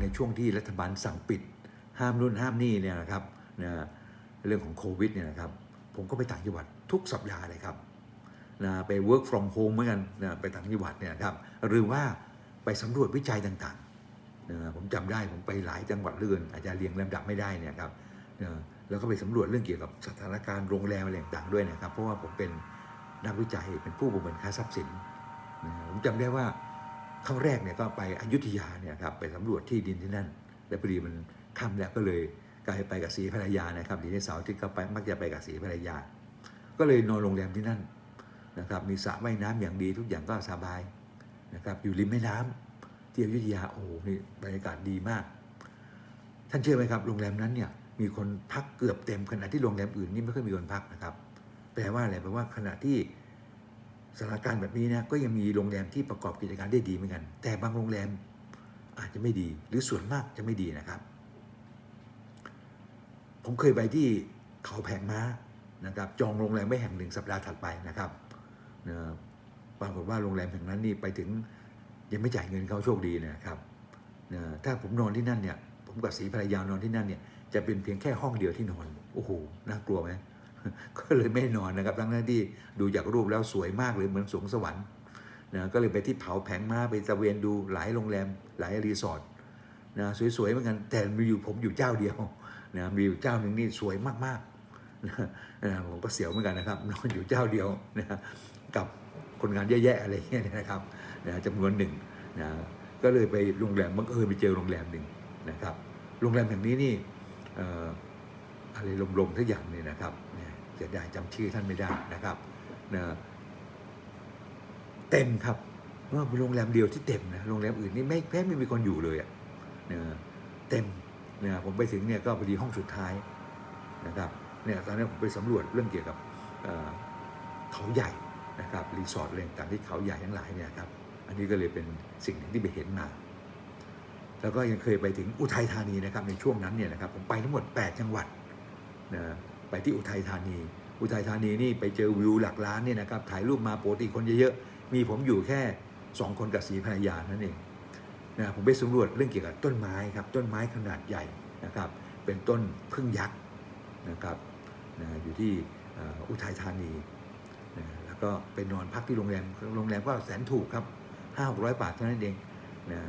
ในช่วงที่รัฐบาลสั่งปิด ห้ามนู่นห้ามนี่เนี่ยนะครับนะเรื่องของโควิดเนี่ยนะครับ ผมก็ไปต่างจังหวัดทุกสัปดาห์เลยครับนะไป work from home เหมือนกันนะไปต่างจังหวัดเนี่ยนะครับ หรือว่าไปสำรวจวิจัยต่างๆนะผมจำได้ผมไปหลายจังหวัดเรื่อนอาจจะเรียงลำดับไม่ได้เนี่ยครับนะแล้วก็ไปสำรวจเรื่องเกี่ยวกับสถานการณ์โรงแรมอะไรต่างๆด้วยนะครับ เพราะว่าผมเป็นนักวิจัยเป็นผู้ประเมินค่าทรัพย์สินนะผมจำได้ว่า ครั้งแรกเนี่ยก็ไปอยุธยาเนี่ยครับไปสำรวจที่ดินที่นั่น และพอดีมันค่ำแล้วก็เลยกลายไปกับสีภรรยานะครับทีนี้เสาร์ที่ก็ไปมักจะไปกับสีภรรยา ก็เลยนอนโรงแรมที่นั่นนะครับมีสระว่ายน้ำอย่างดีทุกอย่างก็สบายนะครับอยู่ริมแม่น้ำที่อยุธยาโอ้โหนี่บรรยากาศดีมาก ท่านเชื่อไหมครับโรงแรมนั้นเนี่ยมีคนพักเกือบเต็มขณะที่โรงแรมอื่นนี่ไม่ค่อยมีคนพักนะครับแปลว่าอะไรแปลว่าขณะที่ สถานการณ์แบบนี้นะก็ยังมีโรงแรมที่ประกอบกิจการได้ดีเหมือนกัน แต่บางโรงแรมอาจจะไม่ดี หรือส่วนมากจะไม่ดีนะครับ ผมเคยไปที่เขาแผงม้านะครับ จองโรงแรมไว้แห่งหนึ่งสัปดาห์ถัดไปนะครับนะปรากฏว่าโรงแรมแห่งนั้นนี่ไปถึงยังไม่จ่ายเงินเขาโชคดีนะครับนะถ้าผมนอนที่นั่นเนี่ย ผมกับสีภรรยานอนที่นั่นเนี่ยจะเป็นเพียงแค่ห้องเดียวที่นอน โอ้โหน่ากลัวไหม ก็เลยไม่นอนนะครับทั้งนั้นที่ดูจากรูปแล้วสวยมากเลยเหมือนสวงสวรรค์นะก็เลยไปที่เผาแผงมาไปตะเวนดูหลายโรงแรมหลายรีสอร์ทนะสวยๆเหมือนกันแต่มีอยู่ผมอยู่เจ้าเดียวนะมีอยู่เจ้าหนึ่งนี่สวยมากๆนะนะผมก็เสียวเหมือนกันนะครับนอนอยู่เจ้าเดียวนะกับคนงานแย่ๆอะไรเงี้ยนะครับนะจำนวนหนึ่งนะก็เลยไปโรงแรมบังเอิญไปเจอโรงแรมหนึ่งนะครับ โรงแรมแห่งนี้นี่เอ่ออะไรลมๆทุกอย่างเนี่ยนะครับเนี่ย จะได้จำชื่อท่านไม่ได้นะครับนะเต็มครับว่าเป็นโรงแรมเดียวที่เต็มนะโรงแรมอื่นนี่ไม่แทบไม่มีคนอยู่เลยอะนะเต็มนะผมไปถึงเนี่ยก็พอดีห้องสุดท้ายนะครับเนี่ยตอนนี้ผมไปสำรวจเรื่องเกี่ยวกับเขาใหญ่นะครับรีสอร์ทอะไรต่างที่เขาใหญ่ทั้งหลายเนี่ยครับอันนี้ก็เลยเป็นสิ่งหนึ่งที่ไปเห็นมา แล้วก็ยังเคยไปถึงอุทัยธานีนะครับในช่วงนั้นเนี่ยนะครับผมไปทั้งหมด 8 จังหวัดนะ ไปที่อุทัยธานี อุทัยธานีนี่ไปเจอวิวหลักล้านเนี่ยนะครับถ่ายรูปมาปกติคนเยอะๆมีผมอยู่แค่ 2 คนกับสีภรรยานั่นเองนะผมไปสำรวจเรื่องเกี่ยวกับต้นไม้ครับต้นไม้ขนาดใหญ่นะครับ เป็นต้นพึ่งยักษ์นะครับนะอยู่ที่อุทัยธานีนะแล้วก็ไปนอนพักที่โรงแรมโรงแรมก็แสนถูกครับห้าหกร้อยบาทเท่านั้นเองนะ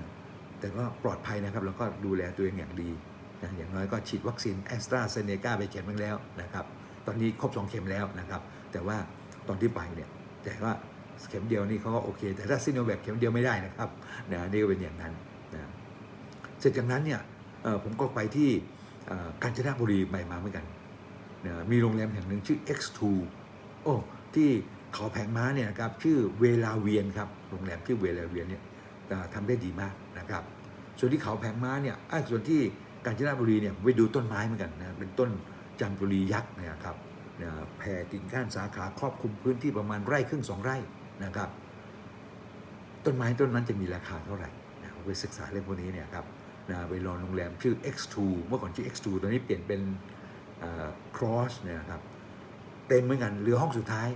แต่ก็ปลอดภัยนะครับแล้วก็ดูแลตัวเองอย่างดี นะอย่างน้อยก็ฉีดวัคซีนแอสตราเซเนกาไปเข็มนึงแล้วนะครับตอนนี้ครบสองเข็มแล้วนะครับ แต่ว่าตอนที่ไปเนี่ยแต่ว่าเข็มเดียวนี่เขาก็โอเค แต่ถ้าซิโนแวคเข็มเดียวไม่ได้นะครับนะนี่ก็เป็นอย่างนั้นนะเสร็จจากนั้นเนี่ยผมก็ไปที่กาญจนบุรีไปมาเหมือนกันนะมีโรงแรมแห่งหนึ่งชื่อ X2 โอ้ที่เขาแผงม้าเนี่ยนะครับชื่อเวลาเวียนครับโรงแรมชื่อเวลาเวียนเนี่ยทำได้ดีมากนะครับ ส่วนที่เขาแผงม้าเนี่ยอ่าส่วนที่ กาญจนบุรีเนี่ยไปดูต้นไม้เหมือนกันนะเป็นต้นจันทบุรียักษ์นะครับนะแผ่กิ่งก้านสาขาครอบคลุมพื้นที่ประมาณไร่ครึ่งสองไร่นะครับ ต้นไม้ต้นนั้นจะมีราคาเท่าไหร่นะไปศึกษาเรื่องพวกนี้เนี่ยครับนะไปรอนโรงแรมชื่อ X2 เมื่อก่อนชื่อ X2 ตอนนี้เปลี่ยนเป็น Cross เนี่ยนะครับเต็มเหมือนกันเหลือห้องสุดท้าย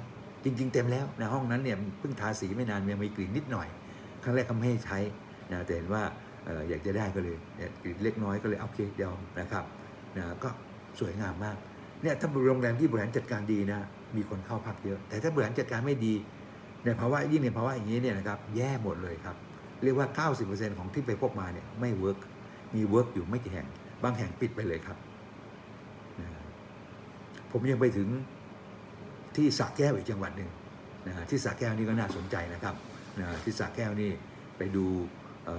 จริง ๆ เต็มแล้วนะห้องนั้นเนี่ยเพิ่งทาสีไม่นานยังมีกลิ่นนิดหน่อย ครั้งแรกเขาไม่ให้ใช้นะแต่เห็นว่า อยากจะได้ก็เลยเล็กน้อยก็เลยโอเคเดียอมนะครับนะก็สวยงามมากเนี่ยถ้าโรงแรมที่บริหารจัดการดีนะมีคนเข้าพักเยอะ แต่ถ้าบริหารจัดการไม่ดีในภาวะยิ่งในภาวะอย่างนี้เนี่ยนะครับแย่หมดเลยครับ เรียกว่า 90%ของที่ไปพบมาเนี่ยไม่เวิร์กมีเวิร์กอยู่ไม่กี่แห่ง บางแห่งปิดไปเลยครับนะผมยังไปถึงที่สระแก้วอีกจังหวัดหนึ่งนะที่สระแก้วนี่ก็น่าสนใจนะครับนะที่สระแก้วนี่ไปดูเ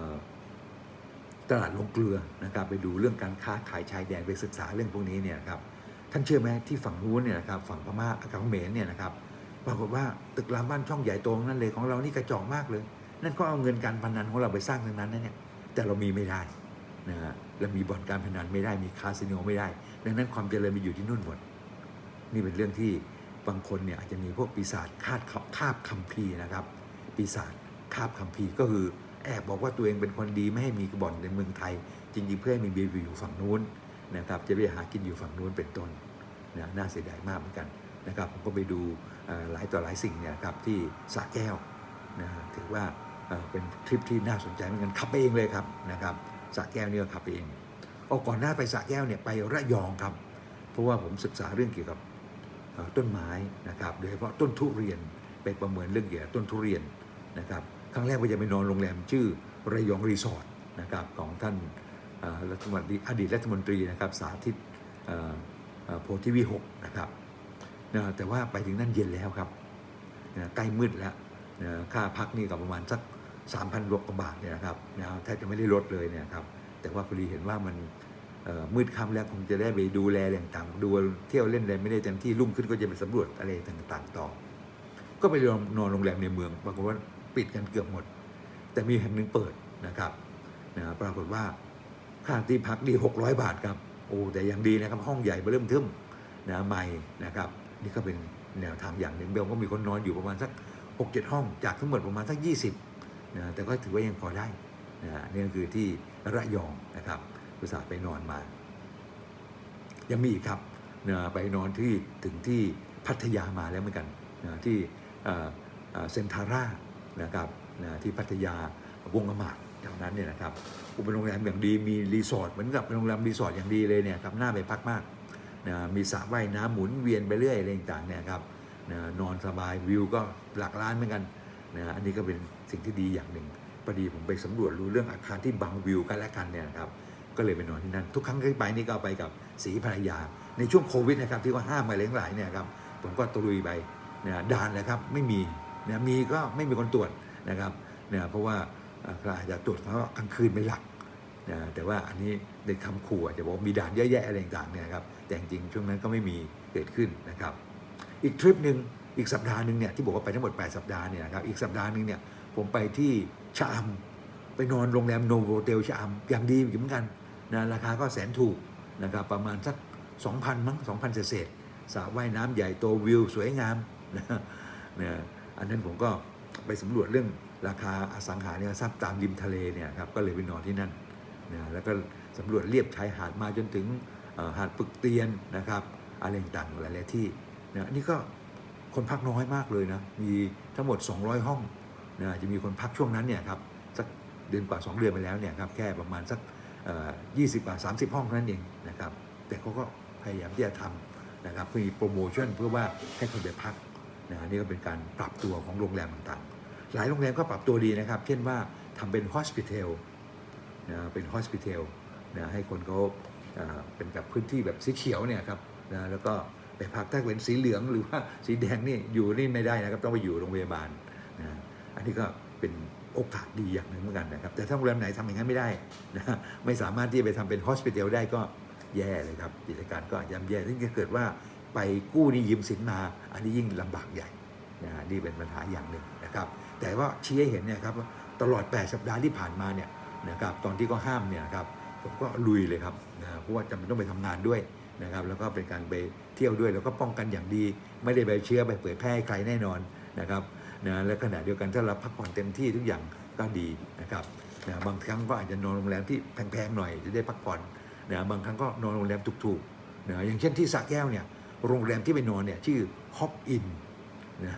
ตลาดลงเกลือนะครับไปดูเรื่องการค้าขายชายแดนไปศึกษาเรื่องพวกนี้เนี่ยครับท่านเชื่อไหมที่ฝั่งนู้นเนี่ยนะครับฝั่งพม่ากับเขมรเนี่ยนะครับปรากฏว่าตึกรามบ้านช่องใหญ่โตนั่นเลยของเรานี่กระจอกมากเลย นั่นก็เอาเงินการพนันของเราไปสร้างทั้งนั้นนะเนี่ยแต่เรามีไม่ได้นะฮะเรามีบ่อนการพนันไม่ได้มีคาสิโนไม่ได้ ดังนั้นความเจริญไปอยู่ที่นู่นหมดนี่เป็นเรื่องที่บางคนเนี่ยอาจจะมีพวกปีศาจคาดคาบคัมภีร์นะครับ ปีศาจคาบคัมภีร์ก็คือ แอบบอกว่าตัวเองเป็นคนดีไม่ให้มีบ่อนในเมืองไทย จริงๆเพื่อให้มีเบียร์อยู่ฝั่งนู้นนะครับจะไปหากินอยู่ฝั่งนู้นเป็นต้นนะน่าเสียดายมากเหมือนกันนะครับผมก็ไปดูหลายต่อหลายสิ่งเนี่ยนะครับที่สระแก้วนะถือว่าเป็นทริปที่น่าสนใจเหมือนกันขับไปเองเลยครับนะครับสระแก้วเนี่ยขับเองเอาก่อนหน้าไปสระแก้วเนี่ยไประยองครับ เพราะว่าผมศึกษาเรื่องเกี่ยวกับต้นไม้นะครับโดยเฉพาะต้นทุเรียนไปประเมินเรื่องเกี่ยวกับต้นทุเรียนนะครับ ครั้งแรกว่าจะไปนอนโรงแรมชื่อระยองรีสอร์ทนะครับของท่านเอ่อรัฐมนตรีอดีตรัฐมนตรีนะครับสาธิตโพธิวิหกนะครับนะแต่ว่าไปถึงนั่นเย็นแล้วครับนะใกล้มืดแล้วนะค่าพักนี่ก็ประมาณสัก3,000กว่าบาทเนี่ยนะครับนะแทบจะไม่ได้ลดเลยเนี่ยครับแต่ว่าพอดีเห็นว่ามันมืดค่ำแล้วคงจะได้ไปดูแลอะไรต่างๆดูเที่ยวเล่นอะไรไม่ได้เต็มที่รุ่งขึ้นก็จะไปสำรวจอะไรต่างๆต่อ ก็ไปนอนโรงแรมในเมืองปรากฏว่า ปิดกันเกือบหมด แต่มีแห่งหนึ่งเปิดนะครับนะปรากฏว่าค่าที่พักดี 600 บาทครับโอ้แต่ยังดีนะครับห้องใหญ่เริ่มทึ่มนะใหม่นะครับ นี่ก็เป็นแนวทางอย่างหนึ่งเบลก็มีคนนอนอยู่ประมาณสัก 6-7 ห้อง จากทั้งหมดประมาณสัก 20นะแต่ก็ถือว่ายังพอได้นะนี่ก็คือที่ระยองนะครับอุตส่าห์ไปนอนมา ยังมีอีกครับนะไปนอนที่ถึงที่พัทยามาแล้วเหมือนกันนะที่เซนทาร่า นะครับนะที่พัทยาวงอมาดแถวนั้นเนี่ยนะครับอุเป็นโรงแรมอย่างดีมีรีสอร์ทเหมือนกับเป็นโรงแรมรีสอร์ทอย่างดีเลยเนี่ยครับน่าไปพักมากนะมีสระว่ายน้ำหมุนเวียนไปเรื่อยอะไรต่างๆเนี่ยครับนะนอนสบายวิวก็หลักล้านเหมือนกันนะอันนี้ก็เป็นสิ่งที่ดีอย่างหนึ่งพอดีผมไปสำรวจรู้เรื่องอาคารที่บังวิวกันและกันเนี่ยนะครับก็เลยไปนอนที่นั่นทุกครั้งที่ไปนี่ก็ไปกับสีภรรยา ในช่วงโควิดนะครับที่ว่าห้ามมาเลี้ยงหลายเนี่ยครับผมก็ตะลุยไปนะด่านนะครับไม่มี นะมีก็ไม่มีคนตรวจนะครับเนะเพราะว่าเอ่อาจจะตรวจเขาะกลางคืนเป็นหลักนะแต่ว่าอันนี้ในคำขู่อาจจะบอกมีด่านเยอะแยะอะไรต่างๆเนี่ยครับแต่จริงๆช่วงนั้นก็ไม่มีเกิดขึ้นนะครับ อีกทริปหนึ่งอีกสัปดาห์หนึ่งเนี่ยที่บอกว่าไปทั้งหมด 8 สัปดาห์เนี่ยนะครับอีกสัปดาห์หนึ่งเนี่ยผมไปที่ชะอำไปนอนโรงแรมโนโวเทลชะอำอย่างดีเหมือนกันนะราคาก็แสนถูกนะครับประมาณสัก 2,000 มั้ง2,000 เศษสระว่ายน้ำใหญ่โตวิวสวยงามนะนะ อันนั้นผมก็ไปสำรวจเรื่องราคาอสังหาริมทรัพย์ตามริมทะเลเนี่ยครับก็เลยไปนอนที่นั่นนะแล้วก็สำรวจเรียบชายหาดมาจนถึงหาดปึกเตียนนะครับอะไรต่างๆหลายๆที่นะอันนี้ก็คนพักน้อยมากเลยนะมีทั้งหมด 200 ห้องนะจะมีคนพักช่วงนั้นเนี่ยครับสักเดือนกว่า 2 เดือนไปแล้วเนี่ยครับแค่ประมาณสักเอ่อ20กว่า30ห้องเท่านั้นเองนะครับแต่เขาก็พยายามที่จะทำนะครับเพื่อมีโปรโมชั่นเพื่อว่าให้คนไปพัก นะนี่ก็เป็นการปรับตัวของโรงแรมต่างๆ หลายโรงแรมก็ปรับตัวดีนะครับ เช่นว่าทำเป็น hospital นะเป็น hospital นะให้คนเขาเป็นแบบพื้นที่แบบสีเขียวเนี่ยครับนะแล้วก็ไปพักถ้าเป็นสีเหลืองหรือว่าสีแดงนี่อยู่นี่ไม่ได้นะครับ ต้องไปอยู่โรงพยาบาลนะอันนี้ก็เป็นโอกาสดีอย่างหนึ่งเหมือนกันนะครับ แต่ถ้าโรงแรมไหนทำอย่างนั้นไม่ได้นะไม่สามารถที่จะไปทำเป็น hospital ได้ก็แย่เลยครับกิจการก็ย่ำแย่ถ้าเกิดว่า ไปกู้นี่ยืมสินมา อันนี้ยิ่งลำบากใหญ่นะนี่เป็นปัญหาอย่างหนึ่งนะครับ แต่ว่าชี้ให้เห็นเนี่ยครับตลอด 8 สัปดาห์ที่ผ่านมาเนี่ยนะครับตอนที่ก็ห้ามเนี่ยครับผมก็ลุยเลยครับนะเพราะว่าจำเป็นต้องไปทำงานด้วยนะครับ แล้วก็เป็นการไปเที่ยวด้วยแล้วก็ป้องกันอย่างดี ไม่ได้ไปเชื้อไปเผยแพร่ให้ใครแน่นอนนะครับนะและขณะเดียวกันถ้าเราพักผ่อนเต็มที่ทุกอย่างก็ดีนะครับนะบางครั้งก็อาจจะนอนโรงแรมที่แพงๆหน่อยจะได้พักผ่อนนะบางครั้งก็นอนโรงแรมถูกๆนะอย่างเช่นที่สระแก้วเนี่ย โรงแรมที่ไปนอนเนี่ยชื่อฮอปอินนะ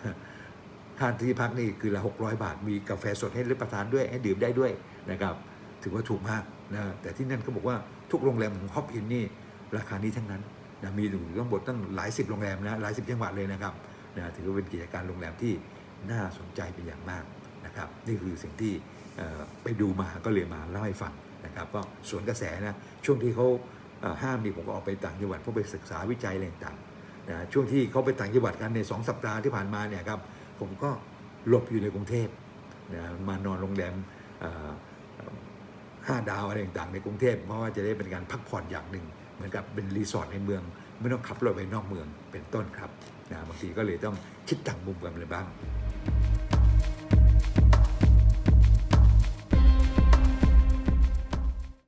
ค่าที่พักนี่คือละ600 บาท มีกาแฟสดให้รับประทานด้วยให้ดื่มได้ด้วยนะครับ ถือว่าถูกมากนะแต่ที่นั่นก็บอกว่าทุกโรงแรมของฮอปอินนี่ราคานี้ทั้งนั้นนะมีถึงทั้งหมดตั้งหลายสิบโรงแรมนะหลายสิบจังหวัดเลยนะครับนะถือว่าเป็นกิจการโรงแรมที่น่าสนใจเป็นอย่างมากนะครับ นี่คือสิ่งที่ไปดูมาก็เลยมาเล่าให้ฟังนะครับ ก็สวนกระแสนะช่วงที่เขาห้ามนี่ผมก็ออกไปต่างจังหวัดเพื่อไปศึกษาวิจัยอะไรต่าง นะช่วงที่เขาไปต่างจังหวัดกันในสองสัปดาห์ที่ผ่านมาเนี่ยครับผมก็หลบอยู่ในกรุงเทพนะมานอนโรงแรมห้าดาวอะไรต่างๆในกรุงเทพเพราะว่าจะได้เป็นการพักผ่อนอย่างหนึ่ง เหมือนกับเป็นรีสอร์ทในเมือง ไม่ต้องขับรถไปนอกเมืองเป็นต้นครับนะบางทีก็เลยต้องคิดต่างมุมกันเลยบ้าง